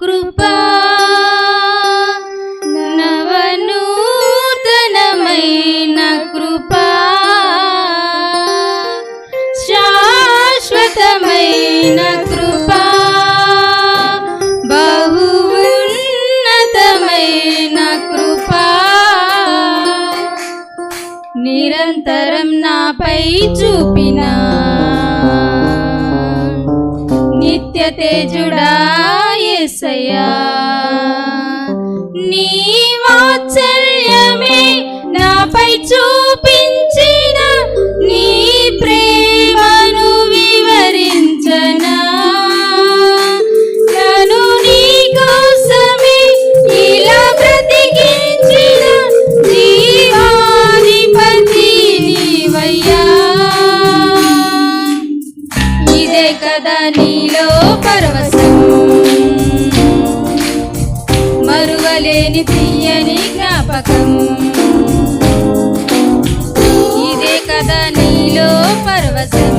కృపా నవనూతనమైన కృపా శాశ్వతమైన కృపా బహు ఉన్నతమైన కృపా నిరంతరం నాపై చూపిన. నిత్య తేజుడా యేసయ్యా మరువలేని తీయని జ్ఞాపకం. ఇదే కదా నీలో పర్వతం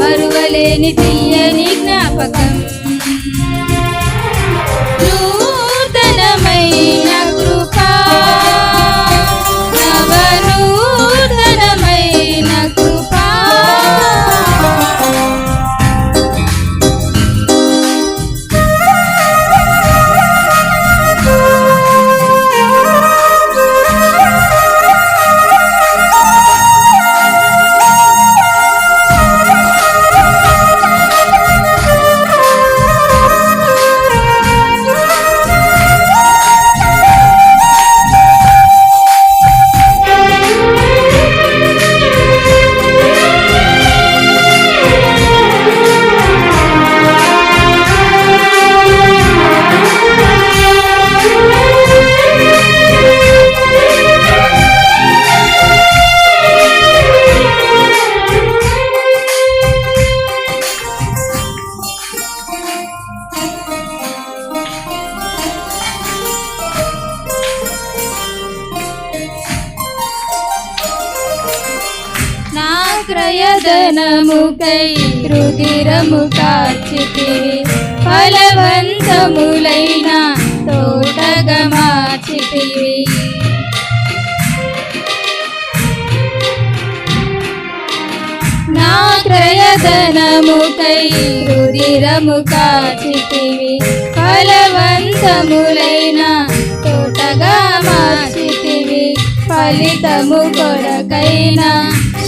మరువలేని తీయని జ్ఞాపకం. క్రయధనముకై రుదిరము కాచితివి ఫలవంతములైన తోటగా మార్చితివి నా క్రయధనముకై రుదిరము కాచితివి ఫలవంతములైన తోటగా మార్చితివి ఫలితము కొరకైనా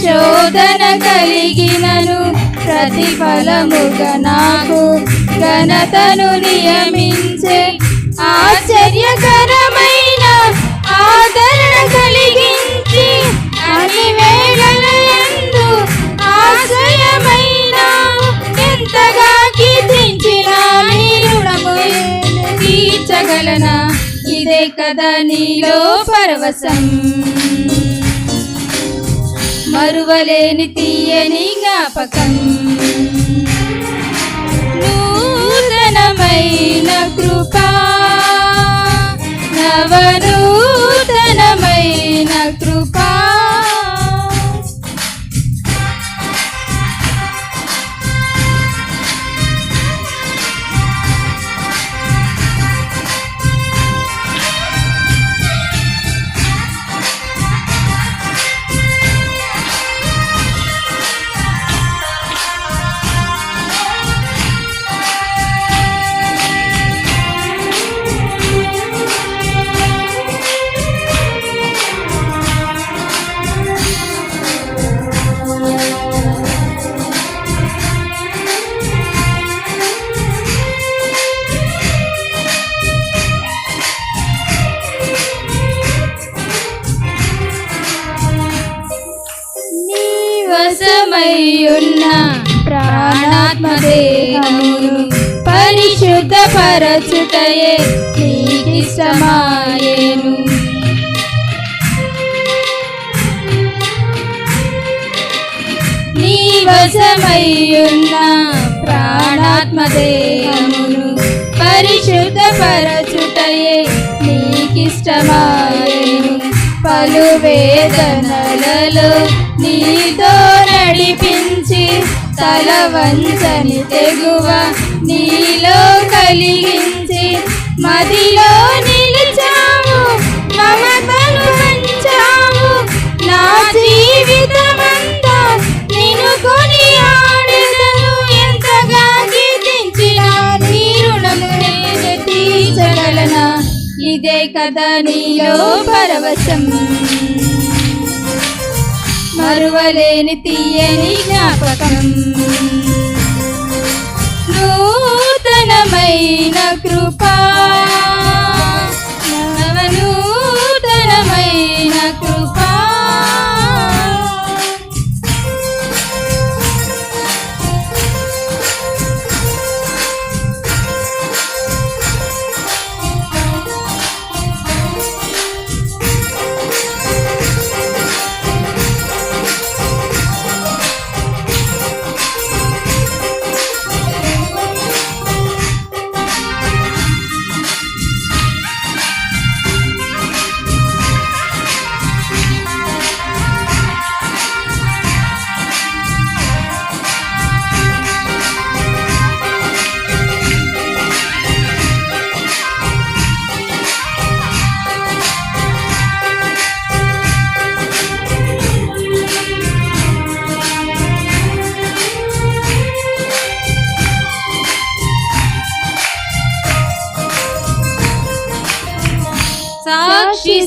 శోధన కలిగినను ప్రతిఫలముగా నాకు. ఘనతను నియమించే ఆశ్చర్యకరమైన ఆదరణ కలిగించి అన్ని వేళలందు ఆశ్రయమైన ఎంతగా కీర్తించిన నీ రుణము తీర్చగలనా? ఇదే కదా నీలో పరవశం. మరువలేని తీయని జ్ఞాపకం. నూతనమైన కృపా నవన ఆత్మదేహమును పరిశుద్ధ పరచుటయే నీకిష్టమాయేను నీ వశమయ్యున్న ప్రాణాత్మదేహమును పరిశుద్ధ పరచుటయే నీకిష్టమాయేను పలు వేదనలలో నీతో నడిపించి తల వంచని తెగువ నీలో కలిగించి మదిలో నిలిచావు మమతను పంచావు నా జీవితమంతా నిన్ను కొని ఆడెదను ఎంతగా కీర్తించిన నీ రుణము నేను తీర్చగలనా? ఇదే కదా నీలో పరవశం. మరువలేని తీయని జ్ఞాపకం. నూతనమైన కృపా.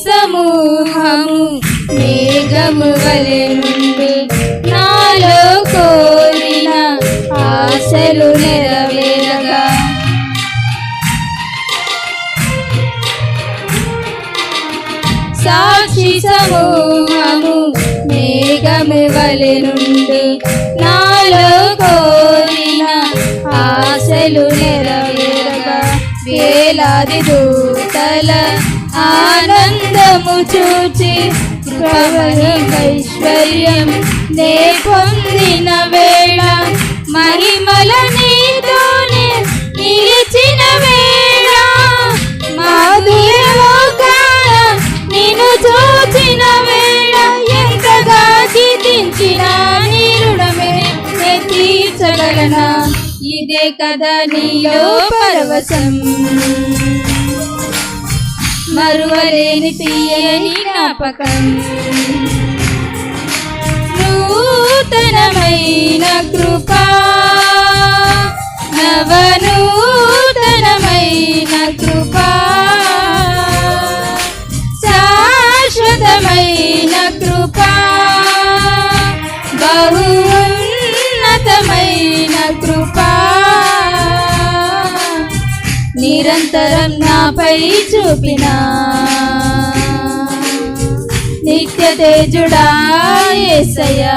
సమూహము మేఘము వలె నుండి నాలో కోరిన ఆశలు నెరవేరగా. సాక్షి సమూహము మేఘము వలె నుండి నాలో కోరిన ఆశలు నెరవేరగా. వేలాది దూతల ఆన ఆనందము చూచి కృపని ఐశ్వర్యం నే పొందిన వేళ మహిమల నీతోనే నిలిచిన వేళ. మాధుర్యలోకాన నిన్ను చూచిన వేళ ఎంతగా గీతించిన నీ రుణమే నే తీర్చగలనా? ఇదే కదా నీలో పరవశం మరువలేని తీయని జ్ఞాపకం. నూతనమైన కృపా. నవనూతనమైన కృపా. శాశ్వతమైన కృపా. బహు కృపా. నిరంతరం నాపై చూపిన. నిత్య తేజుడా ఏసయ్యా.